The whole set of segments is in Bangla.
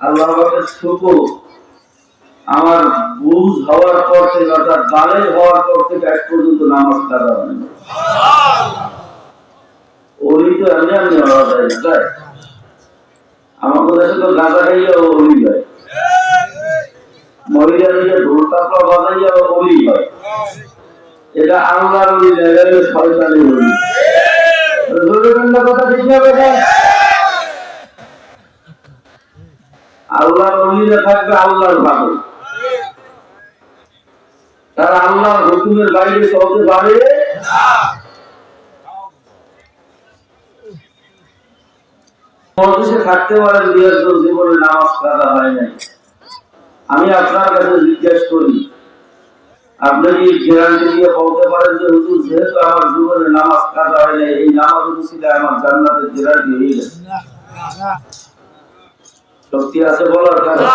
আল্লাহ পাকের আমার বুঝ হওয়ার পর থেকে, অর্থাৎ বালের হওয়ার পর থেকে এক পর্যন্ত নামাজ ওলি তো এমনি এমনি যায় আমাদের দেশে তো গাঁজা খাইয়া ওলি হয়। মহিলা নিয়ে ঢোল তাপড়া বাজাইয়া ওলি হয়। এটা আল্লাহর ওলি লেভেলে শয়তানি ওলি কথা ঠিক না বেটা? আল্লাহর অলিরা থাকবে আল্লাহর ভাবে তারা আল্লাহর হুকুমের বাইরে চলতে পারে? থাকতে পারেন দুই একজন জীবনে নামাজ কাদা হয় নাই। আমি আপনার কাছে জিজ্ঞেস করি, আপনি কি গ্যারান্টি দিয়ে বলতে পারেন যে হুজুর, যেহেতু আমার জীবনে নামাজ কাদা হয় নাই, এই নামাজ উচিলে আমার জান্নাতের গ্যারান্টি হয়ে গেছে? শক্তি আছে বলার কারণ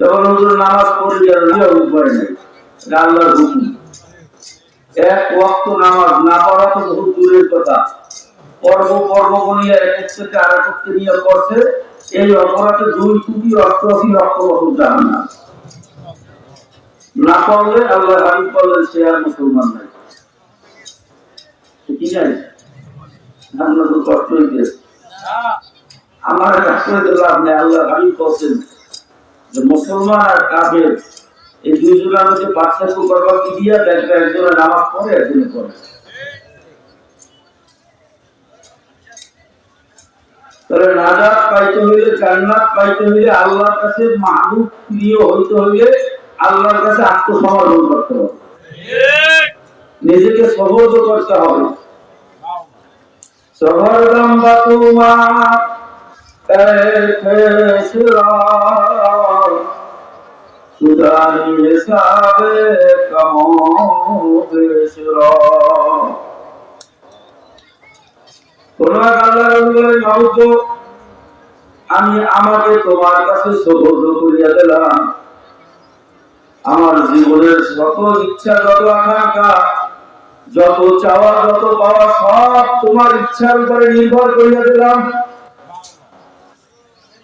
যখন হুজুর নামাজ পড়ে আর নিয়ম করে নাই আল্লাহর হুকুম। এক ওয়াক্ত নামাজ না পড়া তো বহু দূরের কথা। পর্ব পর্ব গণিয়া এক থেকে আর এক নিয়ে করছে এই অপরাধে দুই কোটি অষ্টআশি লক্ষ বছর জাহান না না পড়লে আল্লাহ হাবিব করলেন সে আর মুসলমান নাই। কি জানি? তো কষ্ট হইতেছে। আমার আল্লাহ করছেন যে মুসলমান আর এই দুইজনের মধ্যে পার্থক্য করবার কি দিয়া দেখবে? একজনে নামাজ পড়ে, একজনে পড়ে। নাজাত পাইতে হইলে, জান্নাত পাইতে হইলে আল্লাহর কাছে মাহবুব, প্রিয় হইতে হইলে আল্লাহর কাছে আত্মসমর্পণ করতে হবে। নিজেকে সহজ করতে হবে। সহরদম বাতুমা আমি আমাকে তোমার কাছে সবর্দ করিয়া দিলাম। আমার জীবনের যত ইচ্ছা, যত আকাঙ্ক্ষা, যত চাওয়া, যত পাওয়া সব তোমার ইচ্ছার উপরে নির্ভর করিয়া দিলাম।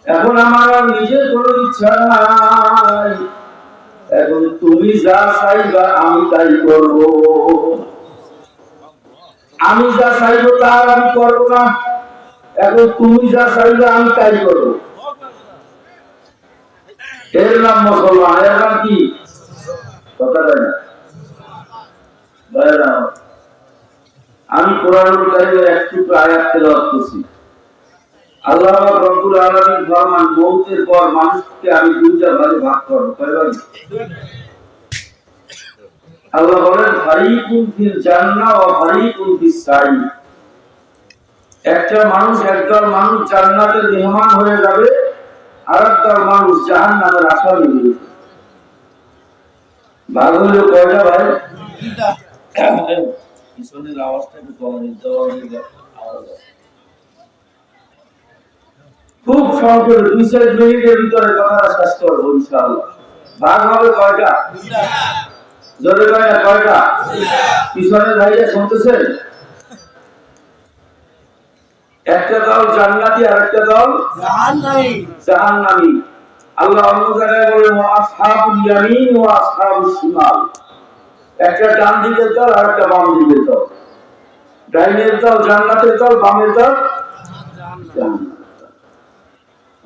এখন আমার নিজের কোনো ইচ্ছা নাই। এখন তুমি যা চাইবা আমি তাই করব। আমি যা চাইব তার আমি করব না। এখন তুমি যা চাইবে আমি তাই করব। এর নাম মুসলমান, এর নাম কি? কথা। আমি কোরআনুল কারিমের একটু আয়াত তেলাওয়াত করছি। আল্লাহ রব্বুল আলামিন ফরমান মৌতের পর মানুষকে আমি দুইটা ভাগে ভাগ করব কয় ভাগে আল্লাহ বলেন ফারিকুন ফিল জান্নাহ ওয়া ফারিকুন ফিস সাইর একটা মানুষ একদল মানুষ জান্নাতের মেহমান হয়ে যাবে আর একদল মানুষ জাহান্নামের আসামি হয়ে যাবে। ভাগ হলো কয়টা ভাই? পিছনের আওয়াজটা একটু দেওয়া আওয়াজ আছে। খুব সংক্ষেপে দুই চার মিনিটের ভিতরে কথাটা শেষ করব ইনশাআল্লাহ। ভাগ হবে কয়টা? জোরে কয় না কয়টা? পিছনে ভাইয়া শুনতেছেন? একটা দল জান্নাতি আর একটা দল জাহান্নামী। আল্লাহ অন্য জায়গায় ওয়া আসহাবুল ইয়ামিন ওয়া আসহাবুস শিমাল। একটা ডান দিকের দল আর একটা বাম দিকের দল। ডাইনের দল জান্নাতের দল বামের দল? জাহান্নামের দল।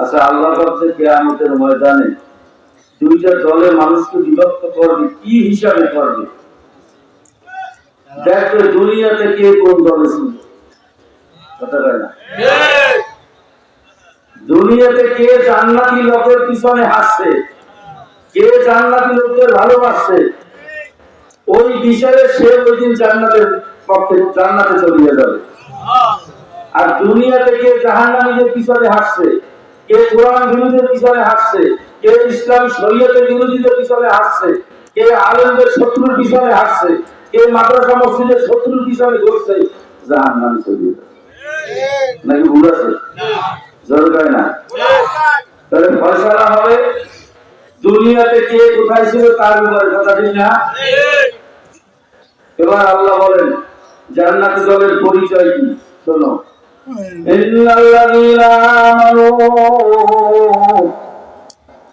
আচ্ছা আল্লাহ কাছে কেয়ামতের ময়দানে দুইটা দলে মানুষকে বিভক্ত করবে, কি হিসাবে করবে? দেখবে দুনিয়াতে কে কোন দলে ছিল? কথা কয় না? দুনিয়াতে কে জান্নাতি লোকের পিছনে হাসছে কে জান্নাতি লোকদের ভালোবাসছে? ওই বিচারে সে ওই দিন জান্নাতের পক্ষে, জান্নাতে চলিয়ে যাবে। আর দুনিয়া থেকে জাহান্নামীদের পিছনে হাসছে কে কোরআন বিরোধীদের পিছনে হাসছে কে ইসলাম শরীয়তের বিরোধীদের পিছনে হাসছে কে আলেমদের শত্রুর পিছনে হাসছে কে মাদ্রাসা মসজিদের শত্রুর পিছনে ঘুরছে, জাহান্নামে চলিয়ে যাবে। নাকি ভুল আছে? জোর না। তাহলে হবে, দুনিয়াতে কে কোথায় ছিল তার উপরে কথা ঠিক না? এবার আল্লাহ বলেন, জান্নাত দলের পরিচয় কি? শোনো। إن الذين آمنوا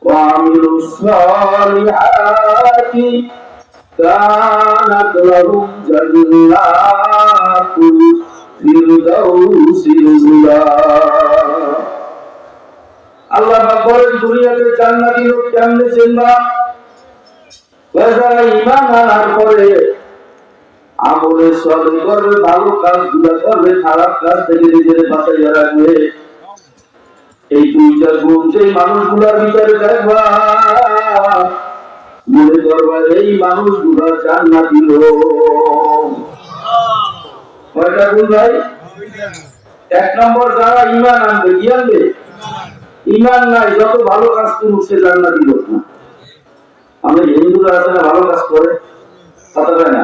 وعملوا الصالحات كانت لهم جنات الفردوس نزلا আল্লাহ পাক বলেন দুনিয়াতে জান্নাতি লোক কেমনে চিনবা যারা ঈমান আনার পরে আমলে সবে করবে ভালো কাজগুলো করবে খারাপ কাজ থেকে নিজের বাঁচাইয়া রাখবে। এই দুইটা গুণ সেই মানুষগুলোর ভিতরে মনে করবা এই মানুষগুলো জান্নাতি লোক। কয়টা গুণ ভাই? এক নম্বর যারা ইমান আনবে, কি আনবে? ইমান নাই, যত ভালো কাজ করুক সে জান্নাতি লোক না। আমি হিন্দুরা আছে না, ভালো কাজ করে? কথা না?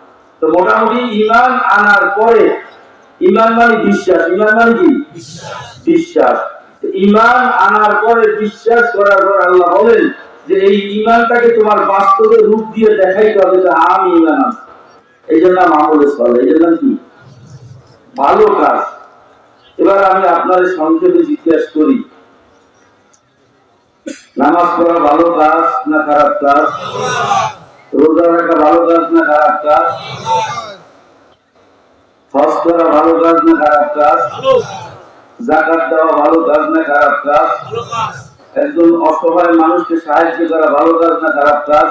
তো মোটামুটি ইমান আনার পরে, ইমান মানে বিশ্বাস, ইমান মানে কি? বিশ্বাস। ইমান আনার পরে বিশ্বাস করার পর আল্লাহ বলেন যে এই ইমানটাকে তোমার বাস্তবে রূপ দিয়ে দেখাইতে হবে যে আমি ইমান এই জন্য নাম আমলে এই জন্য কি? ভালো কাজ। এবার আমি আপনার সংক্ষেপে জিজ্ঞাসা করি। নামাজ পড়া ভালো কাজ না খারাপ কাজ? ভালো কাজ না খারাপ কাজ? হজ করা ভালো কাজ না খারাপ কাজ? জাকাত দেওয়া ভালো কাজ না খারাপ কাজ? একজন অসহায় মানুষকে সাহায্য করা ভালো কাজ না খারাপ কাজ?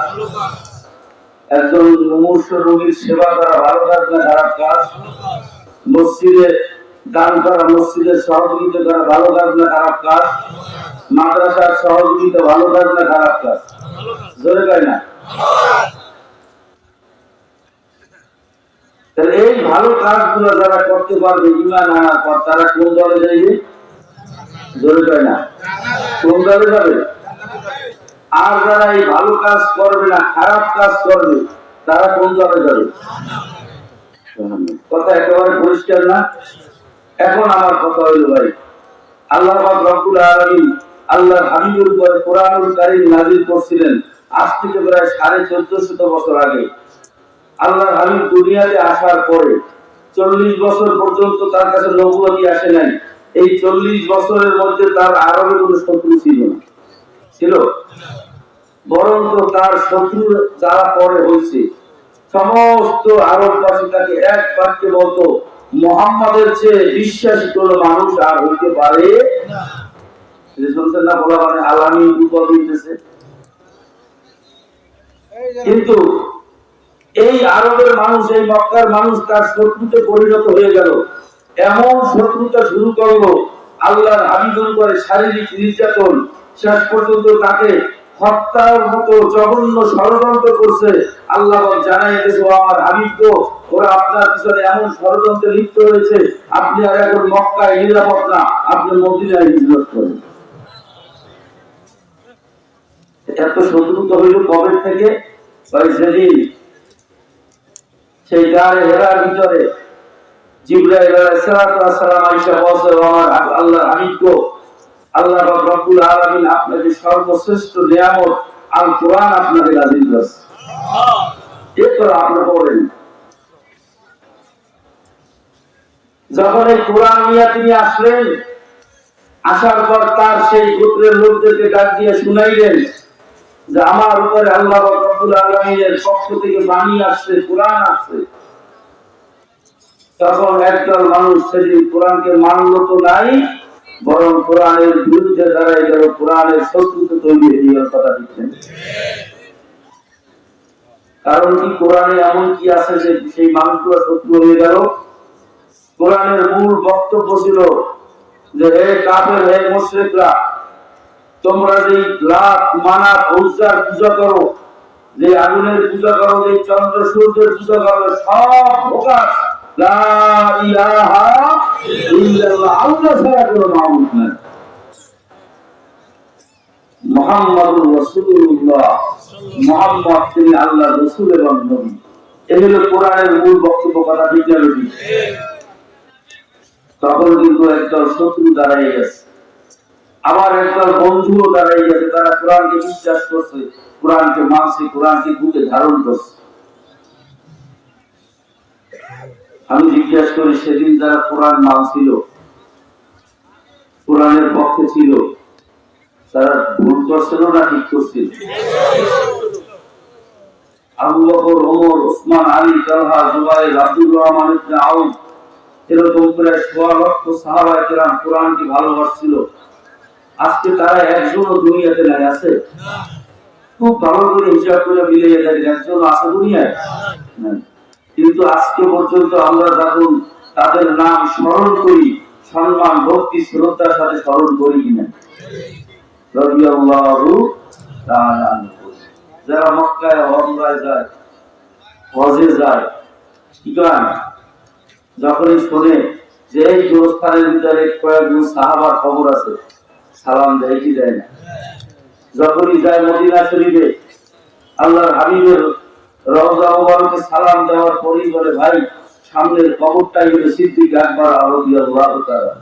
একজন মুমূর্ষ রোগীর সেবা করা ভালো কাজ না খারাপ কাজ? মসজিদে দান করা মসজিদের সহযোগিতা করা ভালো কাজ না খারাপ কাজ? মাদ্রাসার সহযোগিতা ভালো কাজ না খারাপ কাজ? জোরে না? এই ভালো কাজগুলো যারা করতে পারবে, ইমান আনার পর তারা কোন দলে যাইবে? জোরে পায় না। কোন দলে যাবে? আর যারা এই ভালো কাজ করবে না, খারাপ কাজ করবে, তারা কোন দলে যাবে? কথা একেবারে পরিষ্কার না? এখন আমার কথা হইল ভাই, আল্লাহ রব্বুল আলামিন আল্লাহর হাবিবুর উপরে কোরআনুল কারীম নাযিল করছিলেন। আজ থেকে প্রায় সাড়ে চোদ্দ শত বছর আগে আল্লাহর হাবিব দুনিয়াতে আসার পরে চল্লিশ বছর পর্যন্ত তার কাছে নবুয়াতি আসে নাই। এই চল্লিশ বছরের মধ্যে তার আরবে কোনো শত্রু ছিল না। ছিল? বরঞ্চ তার শত্রু যারা পরে হয়েছে। সমস্ত আরববাসী তাকে এক বাক্যে বলতো, মোহাম্মদের চেয়ে বিশ্বাসী কোনো মানুষ আর হইতে পারে শুনছেন না বলা মানে আলামী উপাধি দিতেছে? কিন্তু এই আরবের মানুষ, এই মক্কার মানুষ তার শত্রুতে পরিণত হয়ে গেল। এমন শত্রুতা শুরু করল আল্লাহর হাবিবুল করে শারীরিক নির্যাতন। শেষ পর্যন্ত তাকে হত্যার মতো জঘন্য ষড়যন্ত্র করছে। আল্লাহ জানাই আমার ওরা আপনার পিছনে এমন ষড়যন্ত্রে লিপ্ত হয়েছে আপনি আর এখন মক্কায় নিরাপদ না, আপনি মদিনায় হিজরত করেন। এত শত্রুতা হইল কবে থেকে ওই সেই হেরার ভিতরে জিব্রাইল আলাইহিস আয়েশা বলছে আমার আল্লাহ হাবিব আল্লাহ রব্বুল আলামিন আপনাকে সর্বশ্রেষ্ঠ নিয়ামত আল কোরআন আপনাকে নাযিল করেছে এরপর আপনি পড়েন যখন এই কোরআন নিয়ে তিনি আসলেন আসার পর তার সেই গোত্রের লোকদেরকে ডাক দিয়ে শুনাইলেন যে আমার উপরে আল্লাহ রব্বুল পক্ষ থেকে বাণী আসছে, কোরআন আসছে। তখন একদল মানুষ সেদিন কোরআনকে মানল তো নাই, বরং কোরআনের বিরুদ্ধে দাঁড়াই গেল কোরআনের তৈরি হয়ে কথা দিচ্ছেন। কারণ কি কোরআনে এমন কি আছে যে সেই মানুষগুলো শত্রু হয়ে গেল? কোরআনের মূল বক্তব্য ছিল যে, হে কাফের, হে মুশরিকরা তোমরা যে লাত মানাত উজ্জার পূজা করো, যে আগুনের পূজা করো, যে চন্দ্র সূর্যের পূজা করো, সব মূল বক্তব্য কথা তখন কিন্তু একদল শত্রু দাঁড়াই গেছে। আবার একদল বন্ধুও দাঁড়াই গেছে, তারা কোরআনকে বিশ্বাস করছে, কোরআনকে মানছে, কোরআনকে বুকে ধারণ করছে। আমি জিজ্ঞেস করি, সেদিন যারা কোরআন মানছিল, কোরআনের পক্ষে ছিল, তারা ভুল করছিল না ঠিক করছিল? আবু বকর ওমর, ওসমান, আলী, তালহা, জুবাইর, আব্দুর রহমান ইবনে আউফ, এরকম প্রায় সোয়া লক্ষ সাহাবায়ে কেরাম কোরআনকে ভালোবাসছিল। আজকে তারা একজনও দুনিয়াতে নাই, আছে? খুব ভালো করে হিসাব করে মিলিয়ে দেখেন, একজন আছে দুনিয়ায়? কিন্তু আজকে পর্যন্ত আমরা যখন তাদের নাম স্মরণ করি, সম্মান, ভক্তি, শ্রদ্ধার সাথে স্মরণ করি কিনা। যারা মক্কায়, হজরায় যায়, হজে যায় কি যখনই শোনে যে এই গোরস্থানের ভিতরে কয়েকজন সাহাবার খবর আছে সালাম দেয় কি দেয় না? যখনই যায় মদিনা শরীফে, আল্লাহর হাবিবের রওজা মুবারকে সালাম দেওয়ার পরেই বলে, ভাই, সামনের কবরটাই হলো সিদ্দিক আকবর রাদিয়াল্লাহু তাআলা।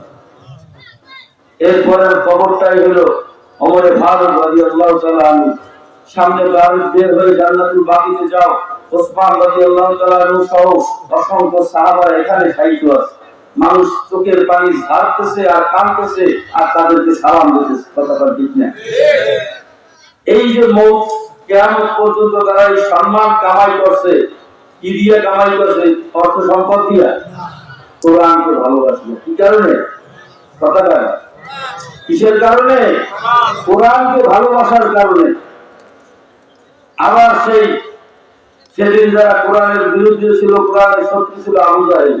এরপরের কবরটাই হলো ওমরে ফারুক রাদিয়াল্লাহু তাআলা সামনে বাড়ি বের হয়ে জান্নাতুল বাকিতে যাও। ওসমান রাদিয়াল্লাহু তাআলা সহ অসংখ্য সাহাবা এখানে সাহিত্য আছে। মানুষ চোখের পানি ঝাড়তেছে আর কাঁদতেছে আর তাদেরকে সালাম দিতেছে কথাটা ঠিক না। এই যে মৌত, কেয়ামত পর্যন্ত তারা এই সম্মান কামাই করছে। কামাই করছে? অর্থ সম্পদ দিয়া। কোরআনকে ভালোবাসবে কি কারণে? কথাটা কিসের কারণে? কোরআনকে ভালোবাসার কারণে। আবার সেই, সেদিন যারা কোরআনের বিরুদ্ধে ছিল, কোরআনের শত্রু ছিল আবু জাহেল।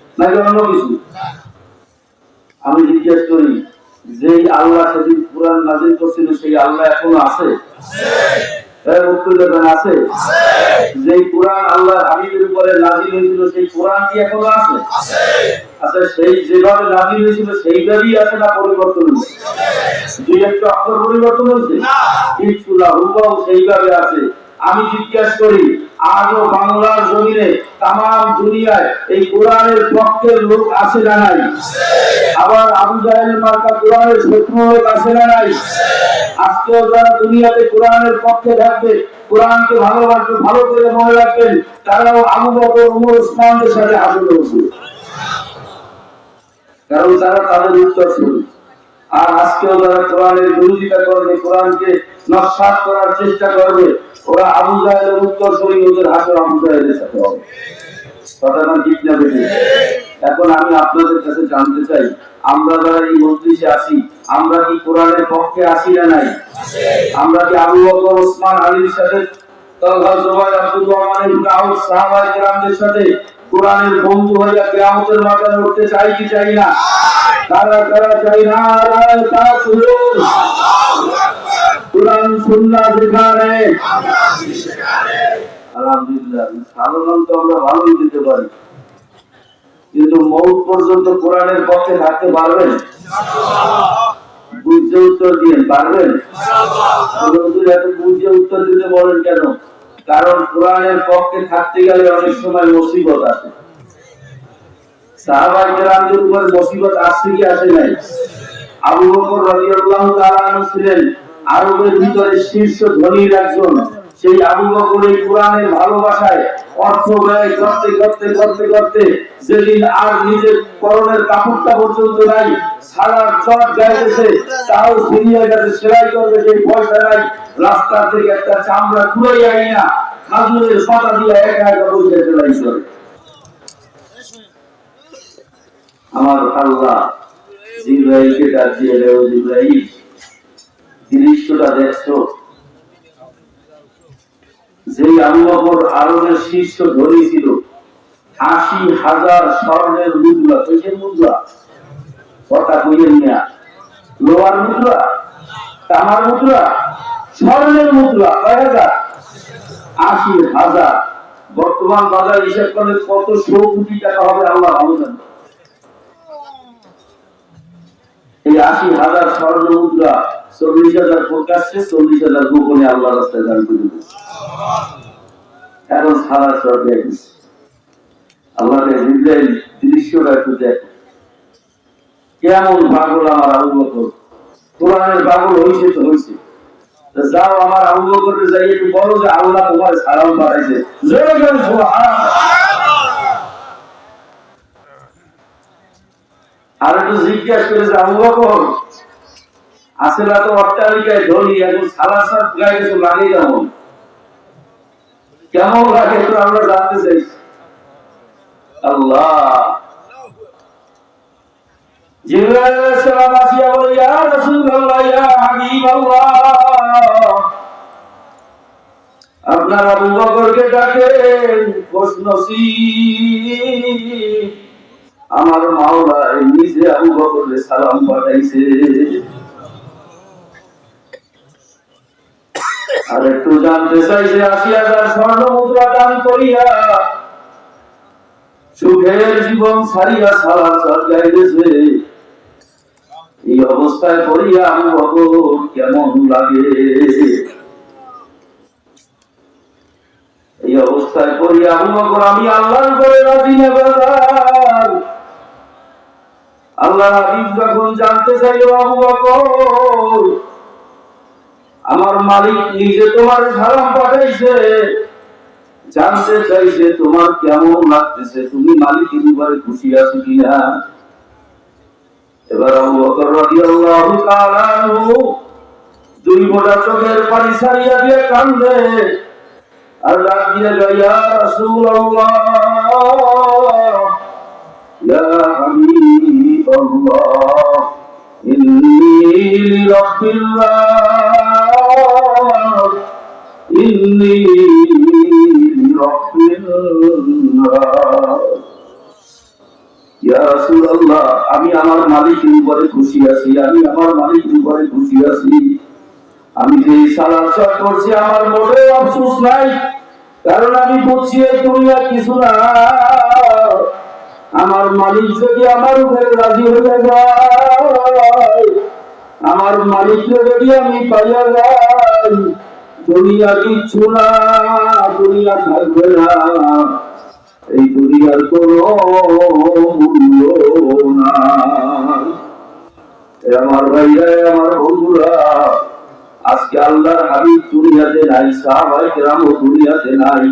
নাকি অন্য কিছু। আমি জিজ্ঞেস করি যেই আল্লাহ সেদিন কোরআন নাজিল করছিল সেই আল্লাহ এখনও আছে? আছে। যেই কোরআন আল্লাহ হাবিবের উপরে নাজিল হয়েছিল সেই কোরআন কি এখনও আছে? আচ্ছা সেই যেভাবে নাজিল হয়েছিল সেইভাবেই আছে না পরিবর্তন হয়েছে? দুই একটা অক্ষর পরিবর্তন হয়েছে কিচ্ছু না সেইভাবে আছে। আমি জিজ্ঞাসা করি আজও বাংলার জমিনে তাম দুনিয়ায় এই কোরআনের পক্ষের লোক আছে না নাই? আবার আবু জাহেল মার্কা কোরআনের শত্রু লোক আছে না নাই? আজকেও যারা দুনিয়াতে কোরআনের পক্ষে থাকবে, কোরআনকে ভালোবাসবে, ভালো করে মনে রাখবেন, তারাও আবু বকর, উমর, ওসমানদের সাথে হচ্ছে কারণ তারা তাদের উত্তর শুনি। আর আজকেও যারা কোরআনের বিরোধিতা করবে, কোরআনকে নস্বাত করার চেষ্টা করবে, ওরা আবু জাহেলের উত্তর শুনি ওদের হাসর আবু জাহেলের সাথে হবে। কথাটা ঠিক না এখন আমি আপনাদের কাছে জানতে চাই, আমরা যারা এই মজলিসে আছি, আমরা কি কোরআনের পক্ষে আছি না নাই? আমরা কি আবু বকর, ওসমান, আলীর সাথে, তলহা, জুবাইর, আব্দুর রহমান ইবনে সাহাবায়ে কেরামদের সাথে কোরআনের বন্ধু হইয়া কিয়ামতের মাঠে উঠতে চাই কি চাই না? তারা তারা চাই না রায় তাকুর কোরআন যেখানে। আলহামদুলিল্লাহ সাধারণ তো আমরা ভালোই দিতে পারি। কিন্তু মৌত পর্যন্ত কোরআনের পক্ষে থাকতে পারবেন? বুঝে উত্তর দিয়ে পারবেন? এত বুঝে উত্তর দিতে বলেন কেন? কারণ কোরআনের পক্ষে থাকতে গেলে অনেক সময় মুসিবত আসে। সাহাবাই কেরামদের উপর মুসিবত আসছে কি, আসে নাই? আবু বকর রাদিয়াল্লাহু তাআলা ছিলেন আরবের ভিতরে শীর্ষ ধনীর একজন। সেই আবু বকর এই কোরআনের ভালোবাসায় অর্থ ব্যয় করতে করতে করতে করতে যেদিন আর নিজের করণের কাপড়টা পর্যন্ত নাই, সারা চট গাইতেছে তাও সেলাই করবে, সেই পয়সা নাই। রাস্তা থেকে একটা চামড়া খাজুরের পাতা দিয়ে একা একা বসে সেলাই করে। আমার আল্লাহ জিব্রাইলকে ডাক দিয়ে দেও, জিব্রাইল, দৃশ্যটা দেখছ? যে বকর আরবের শীর্ষ ধনী ছিল আশি হাজার স্বর্ণের মুদ্রা। কিসের মুদ্রা? কথা কইয়েন না। লোহার মুদ্রা? তামার মুদ্রা? স্বর্ণের মুদ্রা, কয় হাজার? আশি হাজার। বর্তমান বাজার হিসাব করলে কত শো কোটি টাকা হবে আল্লাহ ভালো জানে। এই আশি হাজার স্বর্ণ মুদ্রা চল্লিশ হাজার প্রকাশ্যে চল্লিশ হাজার গোপনে আল্লাহ রাস্তায় দান করে দিয়েছে এখন সারা সব আল্লাহকে জিব্রাইল দৃশ্যটা একটু কেমন পাগল আমার কোরআনের পাগল হয়েছে তো হয়েছে। যাও আমার যাই, একটু বলো যে আল্লাহ তোমার আর একটু জিজ্ঞাসা করে যে আবু আসলে তো অট্টালিকায় ধরি, এখন সালা সাত গায়ে কিছু লাগে কেমন কেমন লাগে একটু আমরা জানতে চাই আল্লাহ। জিবরাইল আলাইহিস সালাম আসিয়া বলে, ইয়া রাসূলুল্লাহ, ইয়া হাবিবাল্লাহ। আপনার আবু বকরকে ডাকেন প্রশ্নসি আমার মাওলা নিজে আবু বকরকে সালাম পাঠাইছে। আর একটু জানতে চাইছে আশি হাজার স্বর্ণ মুদ্রা দান করিয়া সুখের জীবন ছাড়িয়া সারা সার গাইতেছে এই অবস্থায় পড়িয়া আমি কেমন লাগে? এই অবস্থায় পড়িয়া আবু বকর আমি আল্লাহর উপরে রাজি না আল্লাহ হাবিব যখন জানতে চাইল আবু বকর আমার মালিক নিজে তোমার সালাম পাঠাইছে। জানতে চাইছে তোমার কেমন লাগতেছে, তুমি মালিকের উপরে খুশি আছো কিনা? এবার আবু বকর রাদিয়াল্লাহু তাআলা দুই মোটা চোখের পানি ছাড়িয়া দিয়ে কান্দে আর ডাক দিয়ে রাসূলুল্লাহ, ইয়া হাবিবাল্লাহ, ইন্নী লিরাব্বিল্লাহ। আমি আমার মালিকের উপরে খুশি আছি, আমি আমার মালিকের উপরে খুশি আছি। আমি যে সালাত সাত করছি, আমার মোটেও আফসোস নাই, কারণ আমি বুঝছি এই দুনিয়া কিছু না। আমার মালিক যদি আমার উপরে রাজি হয়ে যায় আমার মালিককে যদি আমি পাইয়া যাই, দুনিয়া কিচ্ছু না, দুনিয়া থাকবে না। এই দুনিয়ার কোনো মূল্য এ আমার ভাইরা আমার বন্ধুরা, আজকে আল্লাহর হাবিব দুনিয়াতে নাই সাহাবাই কেরাম দুনিয়াতে নাই।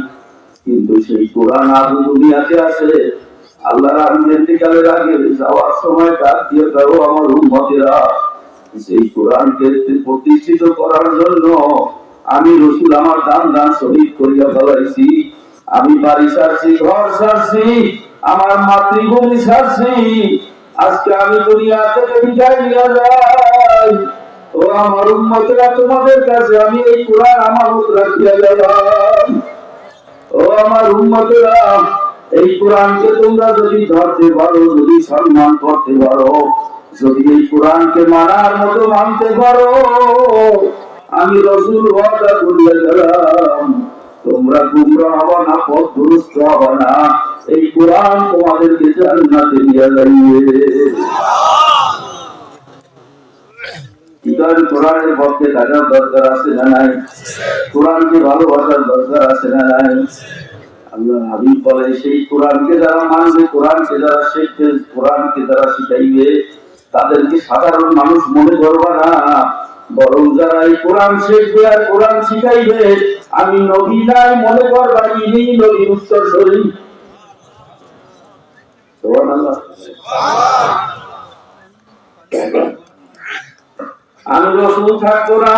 কিন্তু সেই কোরআন আজ দুনিয়াতে আছে। আল্লাহর হাবিবের দিকালের আগে যাওয়ার সময় ডাক দিয়ে, দাও আমার উম্মতেরা সেই কোরআনকে প্রতিষ্ঠিত করার জন্য আমি রসুল আমার দান দান শহীদ করিয়া ফেলাইছি। আমি বাড়ি ছাড়ছি ঘর ছাড়ছি আমার মাতৃভূমি ছাড়ছি আজকে আমি দুনিয়া থেকে বিদায় নিয়ে যাই। ও আমার উন্মতরা তোমাদের কাছে আমি এই কোরআন আমার রাখিয়া গেলাম। ও আমার উন্মতরা এই কোরআনকে তোমরা যদি ধরতে পারো, যদি সম্মান করতে পারো যদি এই কোরআনকে মানার মতো মানতে পারো, আমি রসুল ওয়াদা করিয়া গেলাম তোমরা গুমরা হবা না পথ দুরুস্ত হবা না, এই কোরআন তোমাদেরকে জান্নাতে নিয়ে যাইবে। কোরআনের পক্ষে দরকার আছে না নাই? কোরআনকে ভালোবাসার দরকার আছে না নাই? আল্লাহ হাবিব বলে, সেই কোরআনকে যারা মানবে, কোরআনকে যারা শিখবে, কোরআনকে যারা শিখাইবে তাদেরকে সাধারণ মানুষ মনে করবে না। বরং যারা এই কোরআন শিখবে আর কোরআন শিখাইবে, আমি নবী নাই মনে করবা, ইনি নবী উত্তর শরীর আমি রসুল থাকব না।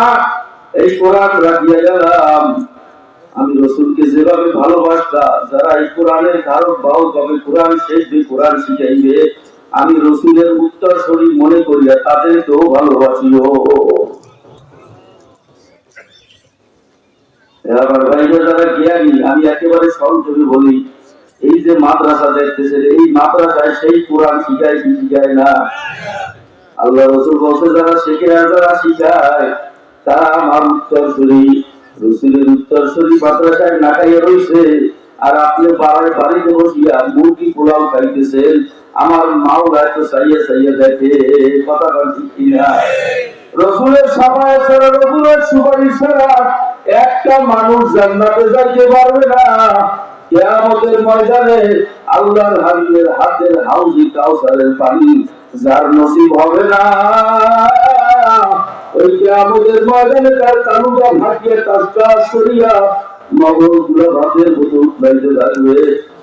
এই কোরআন রাখিয়া গেলাম। আমি রসুলকে যেভাবে ভালোবাসতাম, যারা এই কোরআনের ধারক, বাহক হবে কোরআন শিখবে, কোরআন শিখাইবে আমি রসুলের উত্তর শরীর মনে করিয়া তাদেরকেও ভালোবাসিও এবার ভাইরা যারা জ্ঞানী, আমি একেবারে সংক্ষেপে বলি, এই যে মাদ্রাসা দেখতেছেন, এই মাদ্রাসায় সেই কোরআন শিখায় কি শিখায় না? আল্লাহ রসুল বলছে, যারা শেখে আর যারা শিখায়, তারা আমার উত্তর শরীর রসুলের উত্তর শরীর মাদ্রাসায় নাকাইয়া রয়েছে আর আপনি বাড়িতে বসিয়া মুরগি পোলাও খাইতেছেন আমার মাও গায়ে সাইয়া সাইয়া দেখে কথা ঠিক কিনা? রসুলের সাফায় ছাড়া রসুলের সুপারিশ ছাড়া একটা মানুষ জান্নাতে যাইতে পারবে না। কেয়ামতের ময়দানে আল্লাহর হাবিবের হাতের হাউজি কাউসারের পানি যার নসিব হবে না। ওই কেয়ামতের ময়দানে তার কানুটা ভাটিয়ে কাজটা সরিয়া মগজগুলো ভাতের থাকবে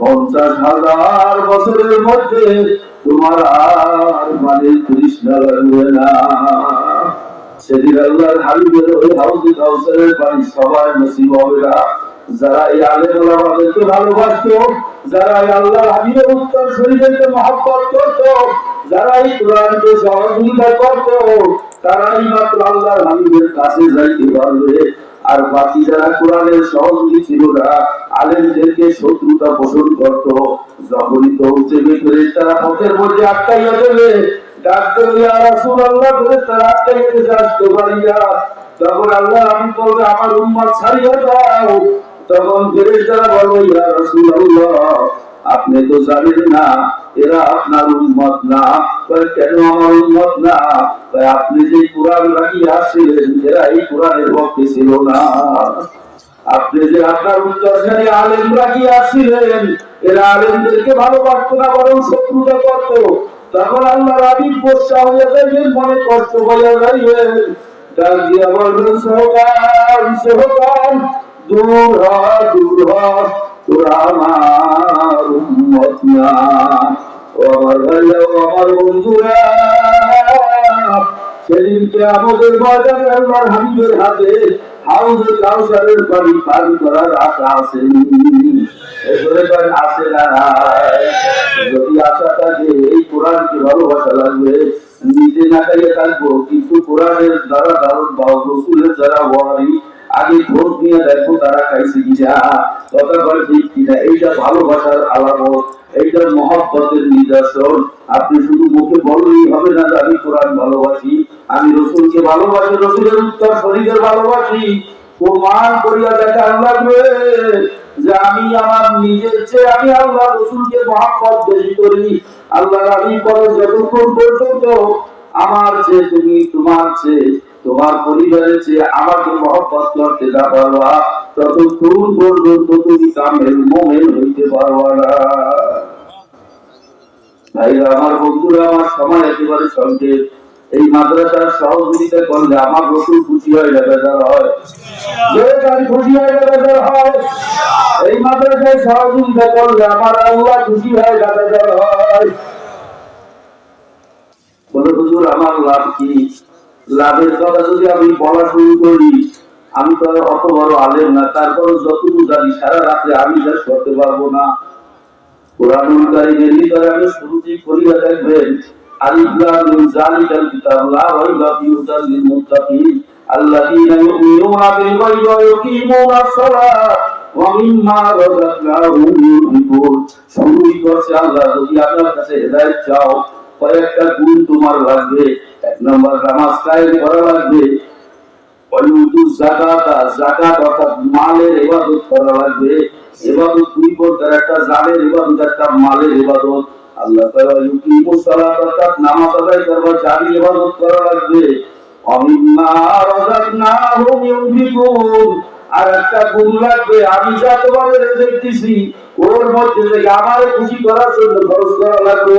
পঞ্চাশ হাজার বছরের মধ্যে তোমার আর মানে তৃষ্ণা লাগবে না। সেদিন আল্লাহর হাবিবের ওই হাউজি কাউসারের পানি সবার নসিব হবে না। যারা এই আলেম ওলামাদেরকে ভালোবাসতো যারা এই আল্লাহ হাবিবের উত্তর শরীরকে মহব্বত করত যারা এই কোরআনকে সহযোগিতা করত, তারাই মাত্র আল্লাহর হাবিবের কাছে যাইতে পারবে। আর বাকি যারা কোরআনের সহযোগী ছিল না, আলেমদেরকে শত্রুতা পোষণ করত, যখনই চেপে ফেরে তারা পথের মধ্যে আটকাইয়া দেবে তারা আসতে পারি না তখন আল্লাহ আমি বলবে, আমার উম্মত ছাড়িয়ে দাও। তখন ফেরেশতারা বলবে, ইয়া আপনি তো জানেন না, এরা আপনার উম্মত না। কেন আমার উম্মত না? আপনি যে কোরআন রাখি আসছিলেন, এরা এই কোরআনের পক্ষে ছিল না। আপনি যে আপনার উত্তরসারী আলেম রাখি আসছিলেন, এরা আলেমদেরকে ভালোবাসতো না, বরং শত্রুতা করত। তখন আল্লাহ রাবি বর্ষা হইয়া যাইবেন, মনে কষ্ট হইয়া যাইবেন। ডাক বলবেন সহকার সহকার দূর হ দূর হ। আমার উম্মত না ও আমার ভাইয়া আমার বন্ধুরা। আমাদের হাতে হাউজে কাউসারের পানি পান করার আশা আছে এগুলো পান আছে না? যদি আশা থাকে এই কোরআনকে ভালোবাসা লাগবে নিজে না খাইয়ে থাকব কিন্তু কোরআনের দ্বারা দারুণ বাহক রসুলের যারা ওয়ারি আগে খোঁজ নিয়ে দেখব তারা খাইছে কিনা কথা বলে ঠিক কিনা এইটা ভালোবাসার আলামত এইটা মহব্বতের নিদর্শন। আপনি শুধু মুখে বললেই হবে না আমি কোরআন ভালোবাসি, আমি রসুলকে ভালোবাসি, রসুলের উত্তর শরীরের ভালোবাসি। প্রমাণ করিয়া দেখার লাগবে যে আমি আমার নিজের চেয়ে আমি আল্লাহ রসুলকে বেশি করি। আল্লাহ আমি যতক্ষণ পর্যন্ত আমার চেয়ে তুমি তোমার চেয়ে তোমার পরিবারের চেয়ে আমাকে মহব্বত করতে না পারবা, ততক্ষণ পর্যন্ত তুমি কামেল মোমেন হইতে পারবা না। ভাইরা, আমার বন্ধুরা, আমার সময় একেবারে সংক্ষেপ এই মাদ্রাসার সহযোগিতা করলে আমার রসুল খুশি হয় যাবে যারা হয়। খুশি হয় যাবে যারা হয়। এই মাদ্রাসায় সহযোগিতা করলে আমার আল্লাহ খুশি হয় যাবে যারা হয়। বলে, হুজুর, আমার লাভ কি? লাভের কথা যদি আমি বলা শুরু করি, আমি তো অত বড় আলেম না তারপরে যতটুকু জানি সারা রাত্রে আমি শেষ করতে পারব না। আমি শুরুতেই করিয়া দেখবেন আল্লাহ, যদি আপনার কাছে চাও কয়েকটা গুণ তোমার লাগবে, এক নম্বর নামাজ কায়েম করা লাগবে। মালের ইবাদত করা লাগবে। ইবাদত দুই প্রকার, একটা জালের ইবাদত, একটা মালের ইবাদত। আল্লাহ তাআলা ইউকিমু সালাত অর্থাৎ নামাজ আদায় করবার জালি ইবাদত করা লাগবে। ইউনফিকুন, আর একটা গুণ লাগবে, আমি যা তোমাদের রেজেক্ট ওর মধ্যে থেকে খুশি করার জন্য খরচ করা লাগবে।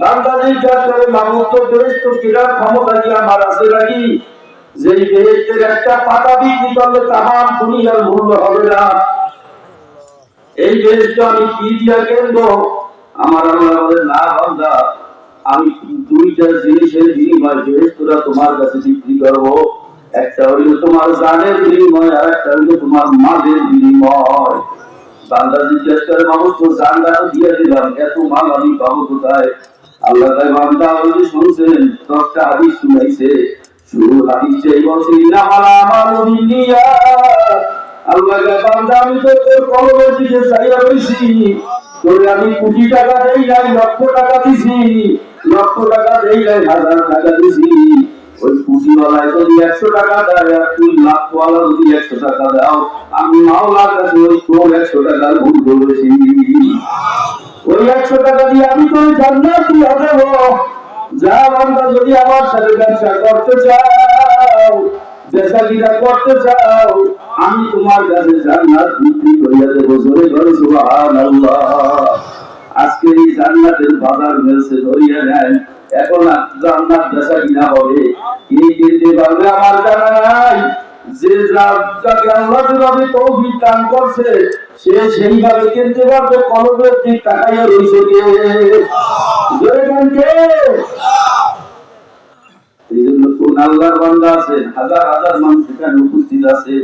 বান্দা করে মাবুদ তো বেহেশত কেনার ক্ষমতা কি আমার আছে নাকি যে বেহেশতের একটা পাতা বিক্রি করলে তাহার দুনিয়ার মূল্য হবে না। এই বেহেশত আমি দুইটা জিনিসের বিনিময় তোমার কাছে বিক্রি করব। একটা হইল তোমার জানের বিনিময় আর একটা হইল তোমার মালের বিনিময়। বান্দা জিজ্ঞেস করে মানুষ তো জানটা দিয়ে দিলাম, এত মাল আমি পাবো কোথায়? আমি কোটি টাকা দেই নাই, লক্ষ টাকা দিছি। লক্ষ টাকা দেই নাই, হাজার টাকা দিছি। ওই পুঁজিওয়ালায় যদি একশো টাকা দেয়, আর তুই লাখওয়ালা যদি একশো টাকা দাও, আমি মাওলার কাছে ওই তোর একশো টাকার ভুল করেছি ওই একশো টাকা দিয়ে আমি তোর জান্নাত দেবো যা বান্দা যদি আমার সাথে ব্যবসা করতে চাও বেচা করতে চাও, আমি তোমার কাছে জান্নাত বিক্রি করিয়া দেবো। জোরে ঘরে সুবহানাল্লাহ। আজকে এই জান্নাতের বাজার মেলছে ধরিয়া নেন এখন জান্নাত বেচা কিনা হবে কে কিনতে পারবে আমার জানা নাই। যে যাকে আল্লাহ যেভাবে তৌফিক দান করছে, সে সেইভাবে কলমের দিক রয়েছে কে? কে? এই জন্য আছে, হাজার হাজার মানুষ আছে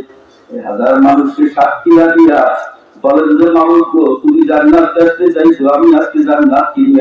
হাজার মানুষকে সাক্ষী বলেন যে মামুক তুমি জান্নাত আমি আজকে জান্নাত কিনে